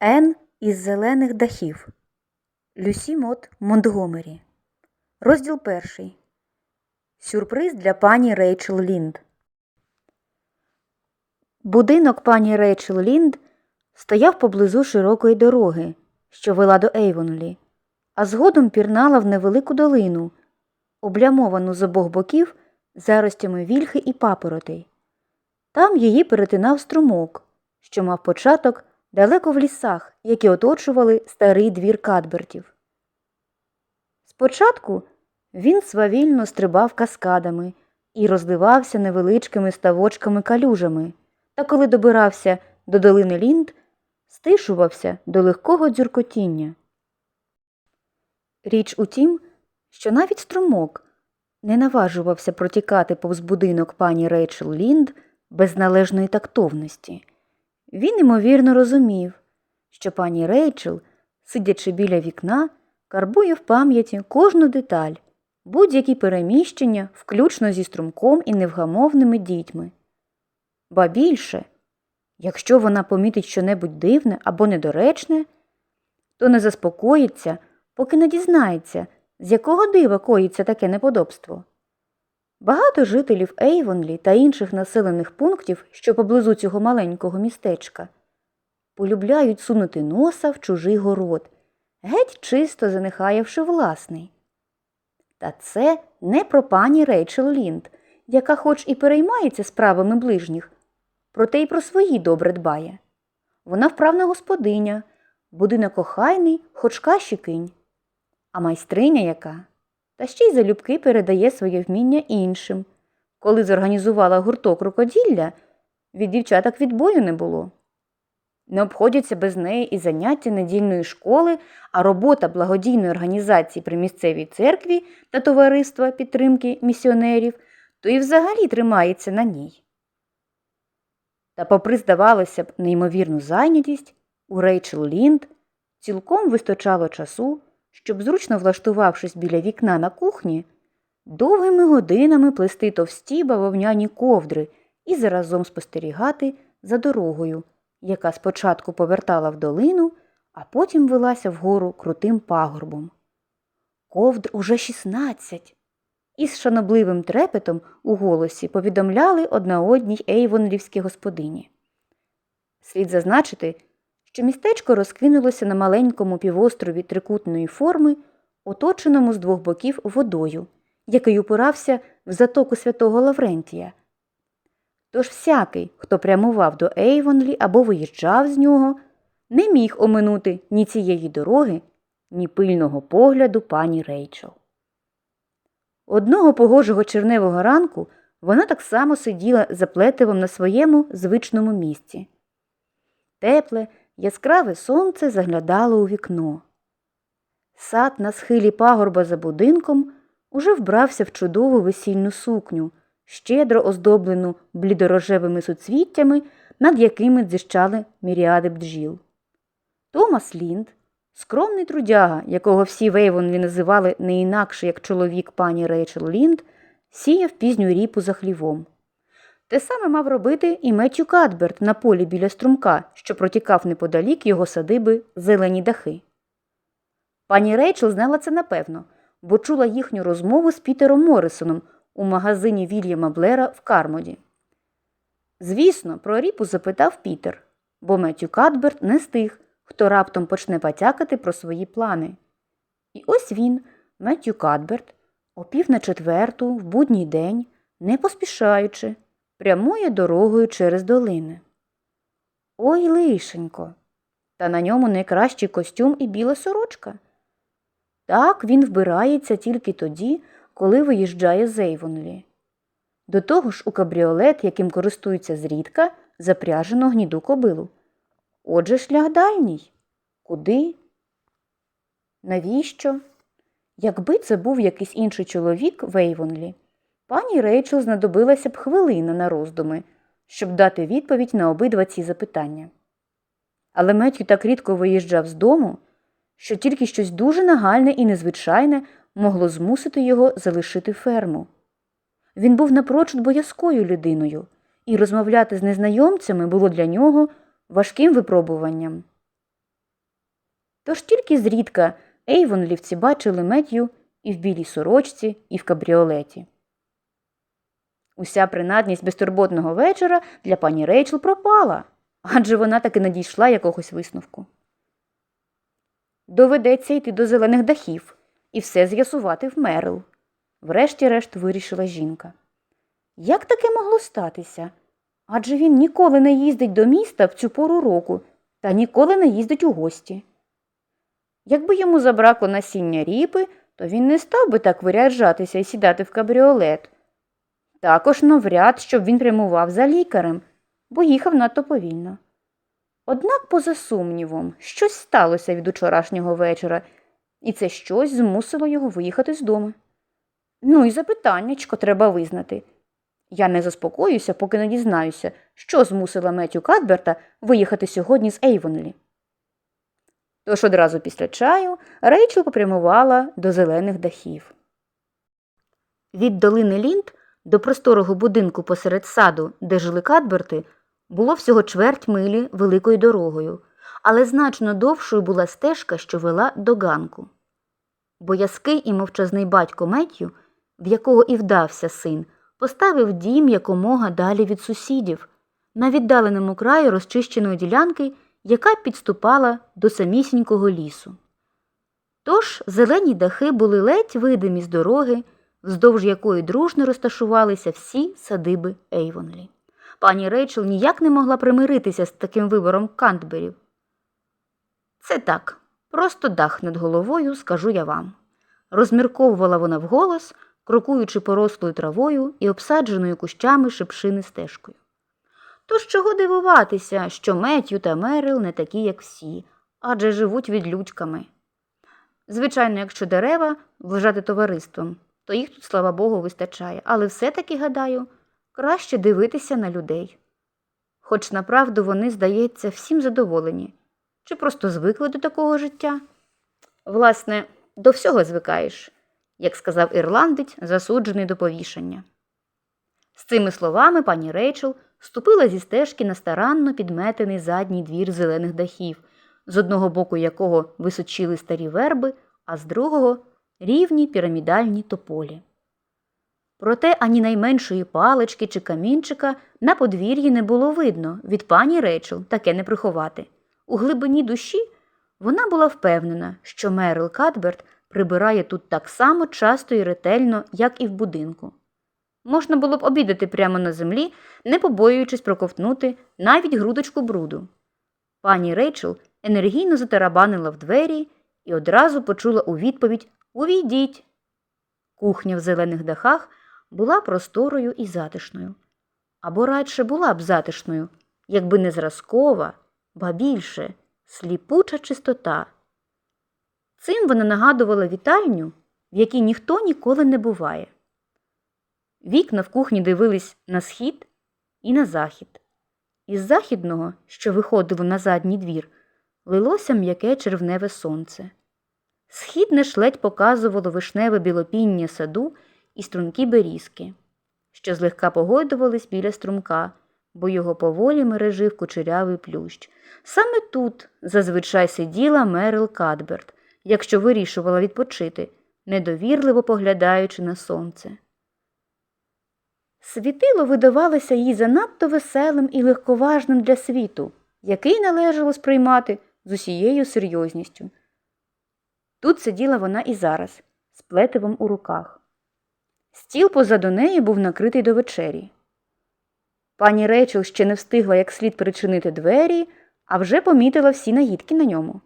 Ен із зелених дахів. Люсі Мот Монтгомері. Розділ перший. Сюрприз для пані Рейчел Лінд. Будинок пані Рейчел Лінд стояв поблизу широкої дороги, що вела до Ейвонлі, а згодом пірнала в невелику долину, облямовану з обох боків заростями вільхи і папоротей. Там її перетинав струмок, що мав початок далеко в лісах, які оточували старий двір Кадбертів. Спочатку він свавільно стрибав каскадами і розливався невеличкими ставочками калюжами, та коли добирався до долини Лінд, стишувався до легкого дзюркотіння. Річ у тім, що навіть струмок не наважувався протікати повз будинок пані Рейчел Лінд без належної тактовності. Він ймовірно розумів, що пані Рейчел, сидячи біля вікна, карбує в пам'яті кожну деталь, будь-які переміщення, включно зі струмком і невгамовними дітьми. Ба більше, якщо вона помітить щонебудь дивне або недоречне, то не заспокоїться, поки не дізнається, з якого дива коїться таке неподобство. Багато жителів Ейвонлі та інших населених пунктів, що поблизу цього маленького містечка, полюбляють сунути носа в чужий город, геть чисто занехаявши власний. Та це не про пані Рейчел Лінд, яка хоч і переймається справами ближніх, проте й про свої добре дбає. Вона вправна господиня, будинок охайний, хоч каші кинь, а майстриня яка та ще й залюбки передає своє вміння іншим. Коли зорганізувала гурток рукоділля, від дівчаток відбою не було. Не обходяться без неї і заняття недільної школи, а робота благодійної організації при місцевій церкві та товариства підтримки місіонерів, то і взагалі тримається на ній. Та, попри, здавалося б, неймовірну зайнятість, у Рейчел Лінд цілком вистачало часу, щоб, зручно влаштувавшись біля вікна на кухні, довгими годинами плести товсті бавовняні ковдри і заразом спостерігати за дорогою, яка спочатку повертала в долину, а потім велася вгору крутим пагорбом. Ковдр уже шістнадцять. Із шанобливим трепетом у голосі повідомляли одна одній ейвонлівські господині. Слід зазначити, що містечко розкинулося на маленькому півострові трикутної форми, оточеному з двох боків водою, який упирався в затоку святого Лаврентія. Тож всякий, хто прямував до Ейвонлі або виїжджав з нього, не міг оминути ні цієї дороги, ні пильного погляду пані Рейчел. Одного погожого черневого ранку вона так само сиділа за плетивом на своєму звичному місці. Тепле, яскраве сонце заглядало у вікно. Сад на схилі пагорба за будинком уже вбрався в чудову весільну сукню, щедро оздоблену блідорожевими суцвіттями, над якими дзищали міріади бджіл. Томас Лінд, скромний трудяга, якого всі Вейвонлі називали не інакше як чоловік пані Рейчел Лінд, сіяв пізню ріпу за хлівом. Те саме мав робити і Меттю Кадберт на полі біля струмка, що протікав неподалік його садиби зелені дахи. Пані Рейчел знала це напевно, бо чула їхню розмову з Пітером Моррисоном у магазині Вільяма Блера в Кармоді. Звісно, про ріпу запитав Пітер, бо Меттю Кадберт не з тих, хто раптом почне потякати про свої плани. І ось він, Меттю Кадберт, о пів на четверту, в будній день, не поспішаючи, прямує дорогою через долини. Ой, лишенько! Та на ньому найкращий костюм і біла сорочка. Так він вбирається тільки тоді, коли виїжджає з Ейвонлі. До того ж у кабріолет, яким користується зрідка, запряжено гніду кобилу. Отже, шлях дальній. Куди? Навіщо? Якби це був якийсь інший чоловік в Ейвонлі, пані Рейчел знадобилася б хвилина на роздуми, щоб дати відповідь на обидва ці запитання. Але Меттю так рідко виїжджав з дому, що тільки щось дуже нагальне і незвичайне могло змусити його залишити ферму. Він був напрочуд боязкою людиною, і розмовляти з незнайомцями було для нього важким випробуванням. Тож тільки зрідка Ейвонлівці бачили Меттю і в білій сорочці, і в кабріолеті. Уся принадність безтурботного вечора для пані Рейчел пропала, адже вона таки надійшла якогось висновку. Доведеться йти до зелених дахів і все з'ясувати в Мерл, врешті-решт вирішила жінка. Як таке могло статися? Адже він ніколи не їздить до міста в цю пору року та ніколи не їздить у гості. Якби йому забракло насіння ріпи, то він не став би так виряджатися і сідати в кабріолет. Також навряд, щоб він прямував за лікарем, бо їхав надто повільно. Однак, поза сумнівом, щось сталося від учорашнього вечора, і це щось змусило його виїхати з дому. Ну і запитаннячко треба визнати. Я не заспокоюся, поки не дізнаюся, що змусила Меттю Кадберта виїхати сьогодні з Ейвонлі. Тож одразу після чаю Рейчел попрямувала до зелених дахів. Від долини Лінд до просторого будинку посеред саду, де жили Кадберти, було всього чверть милі великою дорогою, але значно довшою була стежка, що вела до ганку. Боязкий і мовчазний батько Меттю, в якого і вдався син, поставив дім якомога далі від сусідів, на віддаленому краю розчищеної ділянки, яка підступала до самісінького лісу. Тож зелені дахи були ледь видимі з дороги, вздовж якої дружно розташувалися всі садиби Ейвонлі. Пані Рейчел ніяк не могла примиритися з таким вибором Кантберів. Це так, просто дах над головою, скажу я вам. Розмірковувала вона вголос, крокуючи порослою травою і обсадженою кущами шипшини стежкою. Тож чого дивуватися, що Меттю та Мерил не такі, як всі, адже живуть відлюдьками. Звичайно, якщо дерева вважати товариством, то їх тут, слава Богу, вистачає, але все-таки, гадаю, краще дивитися на людей. Хоч направду вони, здається, всім задоволені, чи просто звикли до такого життя. Власне, до всього звикаєш, як сказав ірландець, засуджений до повішання. З цими словами пані Рейчел ступила зі стежки на старанно підметений задній двір зелених дахів, з одного боку якого височили старі верби, а з другого рівні пірамідальні тополі. Проте ані найменшої палички чи камінчика на подвір'ї не було видно від пані Рейчел таке не приховати. У глибині душі вона була впевнена, що Мерил Кадберт прибирає тут так само часто і ретельно, як і в будинку. Можна було б обідати прямо на землі, не побоюючись проковтнути навіть грудочку бруду. Пані Рейчел енергійно затарабанила в двері і одразу почула у відповідь Увійдіть. Кухня в зелених дахах була просторою і затишною. Або радше була б затишною, якби не зразкова, ба більше сліпуча чистота. Цим вона нагадувала вітальню, в якій ніхто ніколи не буває. Вікна в кухні дивились на схід і на захід. Із західного, що виходило на задній двір, лилося м'яке червневе сонце. Східне ж ледь показувало вишневе білопіння саду і стрункі берізки, що злегка погойдувались біля струмка, бо його поволі мережив кучерявий плющ. Саме тут зазвичай сиділа Мерил Кадберт, якщо вирішувала відпочити, недовірливо поглядаючи на сонце. Світило видавалося їй занадто веселим і легковажним для світу, який належало сприймати з усією серйозністю. Тут сиділа вона і зараз, з плетивом у руках. Стіл позаду неї був накритий до вечері. Пані Рейчел ще не встигла як слід причинити двері, а вже помітила всі наїдки на ньому.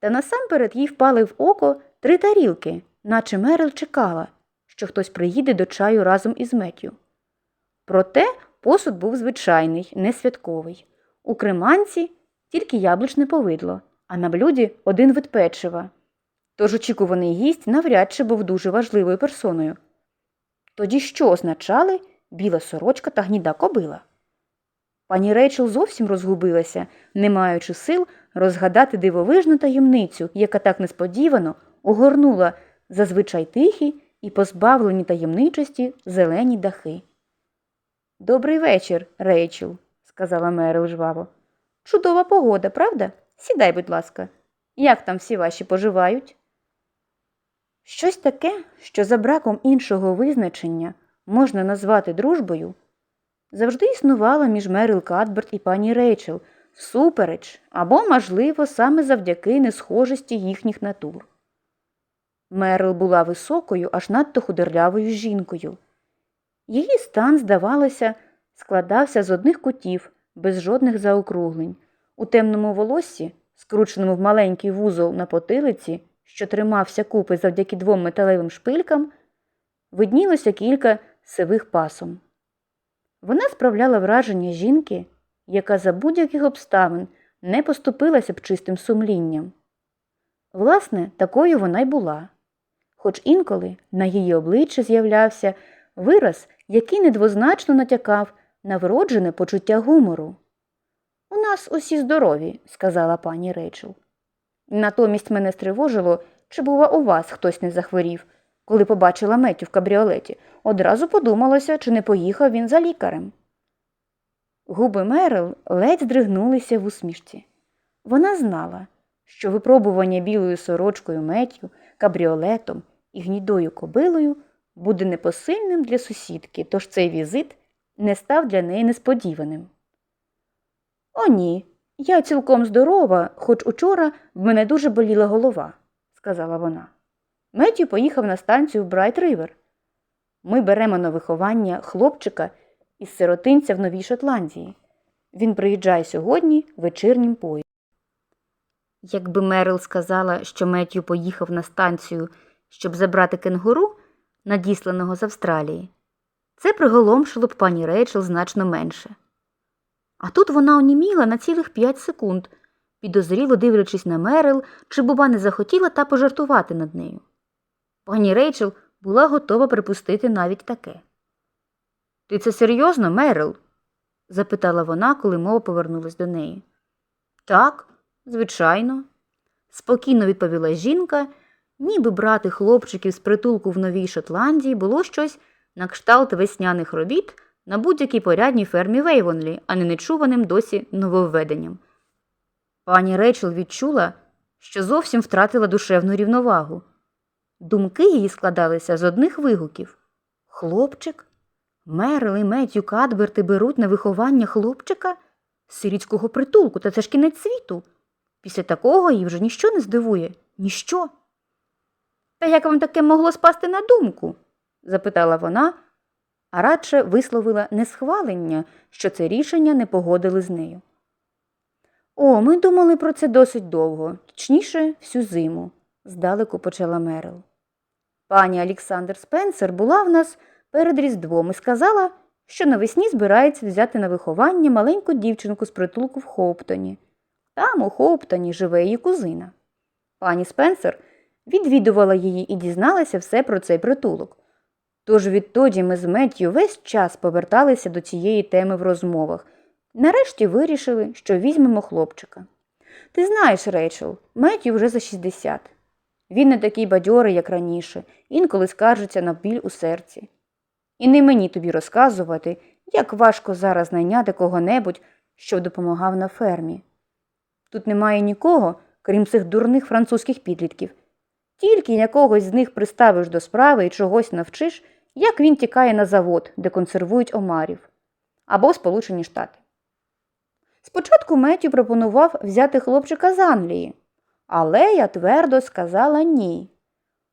Та насамперед їй впали в око три тарілки, наче Мерил чекала, що хтось приїде до чаю разом із Меттю. Проте посуд був звичайний, не святковий. У креманці тільки яблучне повидло, а на блюді один вид печива. Тож очікуваний гість навряд чи був дуже важливою персоною. Тоді що означали біла сорочка та гніда кобила? Пані Рейчел зовсім розгубилася, не маючи сил розгадати дивовижну таємницю, яка так несподівано огорнула зазвичай тихі і позбавлені таємничості зелені дахи. Добрий вечір, Рейчел, сказала Мерил жваво. Чудова погода, правда? Сідай, будь ласка. Як там всі ваші поживають? Щось таке, що за браком іншого визначення можна назвати дружбою, завжди існувало між Мерил Кадберт і пані Рейчел, всупереч або, можливо, саме завдяки несхожості їхніх натур. Мерил була високою, аж надто худорлявою жінкою. Її стан, здавалося, складався з одних кутів, без жодних заокруглень. У темному волоссі, скрученому в маленький вузол на потилиці, що тримався купи завдяки двом металевим шпилькам, виднілося кілька сивих пасом. Вона справляла враження жінки, яка за будь-яких обставин не поступилася б чистим сумлінням. Власне, такою вона й була, хоч інколи на її обличчі з'являвся вираз, який недвозначно натякав на вроджене почуття гумору. У нас усі здорові, сказала пані Рейчел. Натомість мене стривожило, чи, бува, у вас хтось не захворів. Коли побачила Меттю в кабріолеті, одразу подумалося, чи не поїхав він за лікарем. Губи Мерил ледь здригнулися в усмішці. Вона знала, що випробування білою сорочкою Меттю, кабріолетом і гнідою кобилою буде непосильним для сусідки, тож цей візит не став для неї несподіваним. О, ні, я цілком здорова, хоч учора в мене дуже боліла голова, сказала вона. Меттю поїхав на станцію в Брайт Ривер. Ми беремо на виховання хлопчика із сиротинця в Новій Шотландії. Він приїжджає сьогодні вечірнім поїздом. Якби Мерил сказала, що Меттю поїхав на станцію, щоб забрати кенгуру, надісланого з Австралії, це приголомшило б пані Рейчел значно менше. А тут вона оніміла на цілих п'ять секунд, підозріло дивлячись на Мерил, чи буба не захотіла та пожартувати над нею. Пані Рейчел була готова припустити навіть таке. Ти це серйозно, Мерил? запитала вона, коли мова повернулась до неї. Так, звичайно, спокійно відповіла жінка, ніби брати хлопчиків з притулку в Новій Шотландії було щось на кшталт весняних робіт на будь-якій порядній фермі Вейвонлі, а не нечуваним досі нововведенням. Пані Рейчел відчула, що зовсім втратила душевну рівновагу. Думки її складалися з одних вигуків Хлопчик? Мерил і Меттю Кадберти беруть на виховання хлопчика сирітського притулку, та це ж кінець світу. Після такого її вже ніщо не здивує, ніщо. Та як вам таке могло спасти на думку? запитала вона, а радше висловила несхвалення, що це рішення не погодили з нею. О, ми думали про це досить довго, точніше, всю зиму, здалеку почала Мерил. Пані Олександр Спенсер була в нас перед Різдвом і сказала, що навесні збирається взяти на виховання маленьку дівчинку з притулку в Хоуптоні. Там, у Хоуптоні, живе її кузина. Пані Спенсер відвідувала її і дізналася все про цей притулок. Тож відтоді ми з Меттю весь час поверталися до цієї теми в розмовах. Нарешті вирішили, що візьмемо хлопчика. Ти знаєш, Рейчел, Меттю вже за 60. Він не такий бадьорий, як раніше, інколи скаржиться на біль у серці. І не мені тобі розказувати, як важко зараз найняти кого-небудь, що допомагав на фермі. Тут немає нікого, крім цих дурних французьких підлітків. Тільки якогось з них приставиш до справи і чогось навчиш, як він тікає на завод, де консервують омарів, або Сполучені Штати. Спочатку Меттю пропонував взяти хлопчика з Англії, але я твердо сказала ні.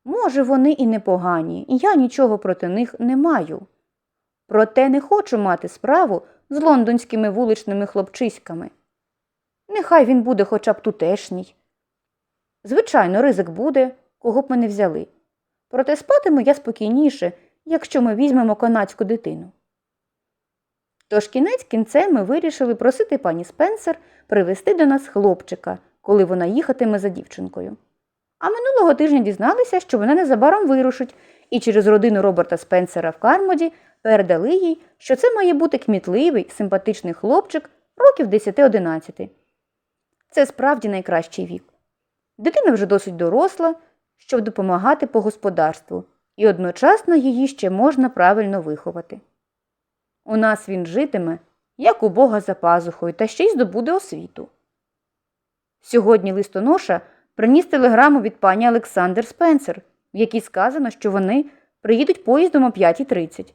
Може, вони і непогані, і я нічого проти них не маю. Проте не хочу мати справу з лондонськими вуличними хлопчиськами. Нехай він буде хоча б тутешній. Звичайно, ризик буде, кого б ми не взяли. Проте спатиму я спокійніше, якщо ми візьмемо канадську дитину. Тож кінець кінцем ми вирішили просити пані Спенсер привезти до нас хлопчика, коли вона їхатиме за дівчинкою. А минулого тижня дізналися, що вона незабаром вирушить, і через родину Роберта Спенсера в Кармоді передали їй, що це має бути кмітливий, симпатичний хлопчик років 10-11. Це справді найкращий вік. Дитина вже досить доросла, щоб допомагати по господарству, і одночасно її ще можна правильно виховати. У нас він житиме, як у Бога за пазухою, та ще й здобуде освіту. Сьогодні листоноша приніс телеграму від пані Олександр Спенсер, в якій сказано, що вони приїдуть поїздом о 5.30.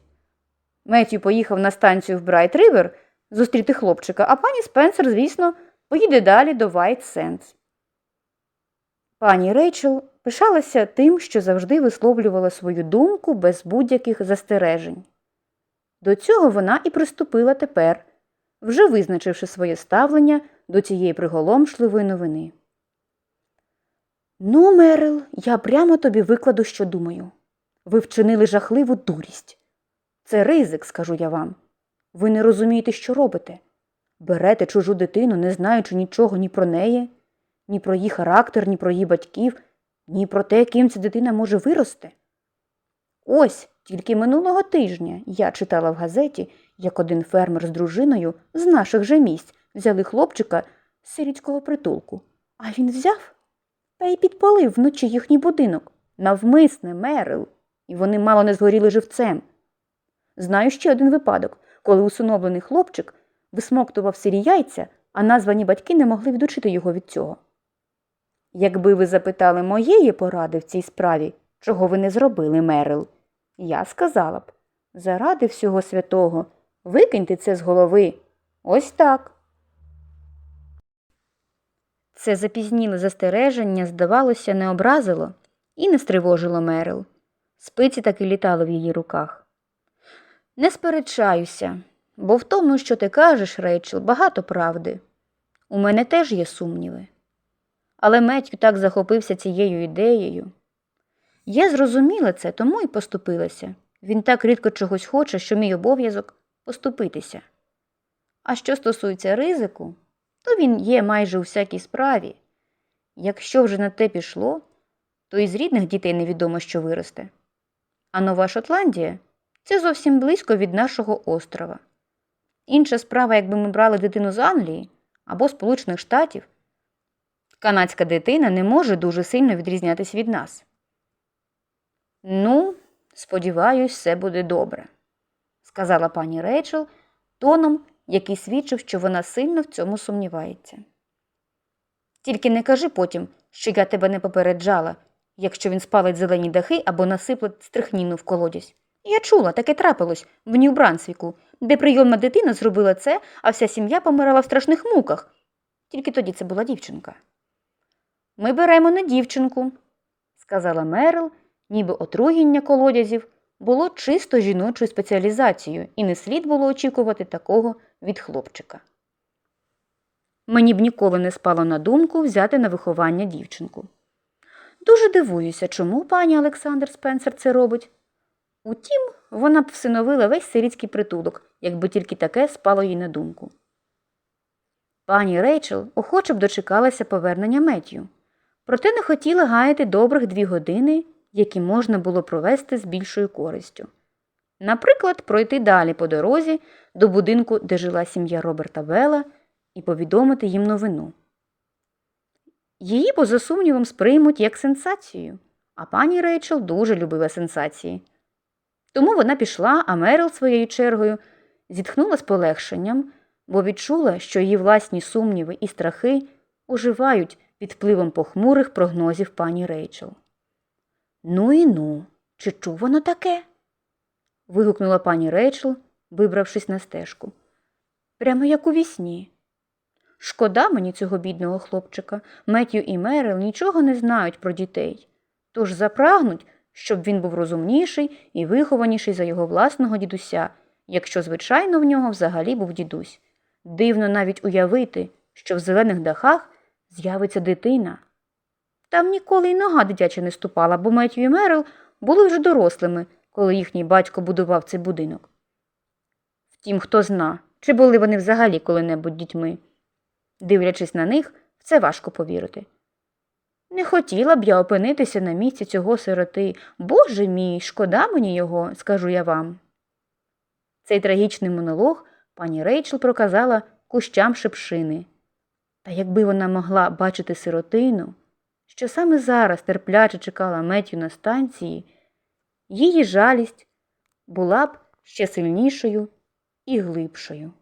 Меттю поїхав на станцію в Брайт Ривер зустріти хлопчика, а пані Спенсер, звісно, поїде далі до Вайт Сендс. Пані Рейчел пишалася тим, що завжди висловлювала свою думку без будь-яких застережень. До цього вона і приступила тепер, вже визначивши своє ставлення до цієї приголомшливої новини. Ну, Мерил, я прямо тобі викладу, що думаю. Ви вчинили жахливу дурість. Це ризик, скажу я вам. Ви не розумієте, що робите. Берете чужу дитину, не знаючи нічого ні про неї, ні про її характер, ні про її батьків, ні про те, ким ця дитина може вирости. Ось тільки минулого тижня я читала в газеті, як один фермер з дружиною з наших же місць взяли хлопчика з сирітського притулку. А він взяв та й підпалив вночі їхній будинок. Навмисне, Мерил, і вони мало не згоріли живцем. Знаю ще один випадок, коли усиновлений хлопчик висмоктував сирі яйця, а названі батьки не могли відучити його від цього. Якби ви запитали моєї поради в цій справі, чого ви не зробили, Мерил, я сказала б заради всього святого, викиньте це з голови. Ось так. Це запізніле застереження, здавалося, не образило і не стривожило Мерил. Спиці таки літали в її руках. Не сперечаюся, бо в тому, що ти кажеш, Рейчел, багато правди. У мене теж є сумніви. Але Меттю так захопився цією ідеєю. Я зрозуміла це, тому і поступилася. Він так рідко чогось хоче, що мій обов'язок поступитися. А що стосується ризику, то він є майже у всякій справі. Якщо вже на те пішло, то із рідних дітей невідомо, що виросте. А Нова Шотландія це зовсім близько від нашого острова. Інша справа, якби ми брали дитину з Англії або Сполучених Штатів, канадська дитина не може дуже сильно відрізнятися від нас. Ну, сподіваюсь, все буде добре, сказала пані Рейчел тоном, який свідчив, що вона сильно в цьому сумнівається. Тільки не кажи потім, що я тебе не попереджала, якщо він спалить зелені дахи або насиплить стрихніну в колодязь. Я чула, таке трапилось в Нью-Брансвіку, де прийомна дитина зробила це, а вся сім'я помирала в страшних муках. Тільки тоді це була дівчинка. Ми беремо не дівчинку, сказала Мерил, ніби отруєння колодязів було чисто жіночою спеціалізацією, і не слід було очікувати такого від хлопчика. Мені б ніколи не спало на думку взяти на виховання дівчинку. Дуже дивуюся, чому пані Олександр Спенсер це робить. Утім, вона б всиновила весь сирітський притулок, якби тільки таке спало їй на думку. Пані Рейчел охоче б дочекалася повернення Меттю, проте не хотіла гаяти добрих дві години, які можна було провести з більшою користю. Наприклад, пройти далі по дорозі до будинку, де жила сім'я Роберта Вела, і повідомити їм новину. Її, поза сумнівом, сприймуть як сенсацію, а пані Рейчел дуже любила сенсації. Тому вона пішла, а Мерил своєю чергою зітхнула з полегшенням, бо відчула, що її власні сумніви і страхи оживають під впливом похмурих прогнозів пані Рейчел. Ну і ну, чи чув воно таке? вигукнула пані Рейчел, вибравшись на стежку. Прямо як у вісні. Шкода мені цього бідного хлопчика. Меттю і Мерил нічого не знають про дітей, тож запрагнуть, щоб він був розумніший і вихованіший за його власного дідуся, якщо, звичайно, в нього взагалі був дідусь. Дивно навіть уявити, що в зелених дахах з'явиться дитина. Там ніколи й нога дитяча не ступала, бо Меттю і Мерил були вже дорослими, коли їхній батько будував цей будинок. Втім, хто зна, чи були вони взагалі коли-небудь дітьми. Дивлячись на них, це важко повірити. Не хотіла б я опинитися на місці цього сироти. Боже мій, шкода мені його, скажу я вам. Цей трагічний монолог пані Рейчел проказала кущам шепшини. Та якби вона могла бачити сиротину, що саме зараз терпляче чекала Меттю на станції, її жалість була б ще сильнішою і глибшою.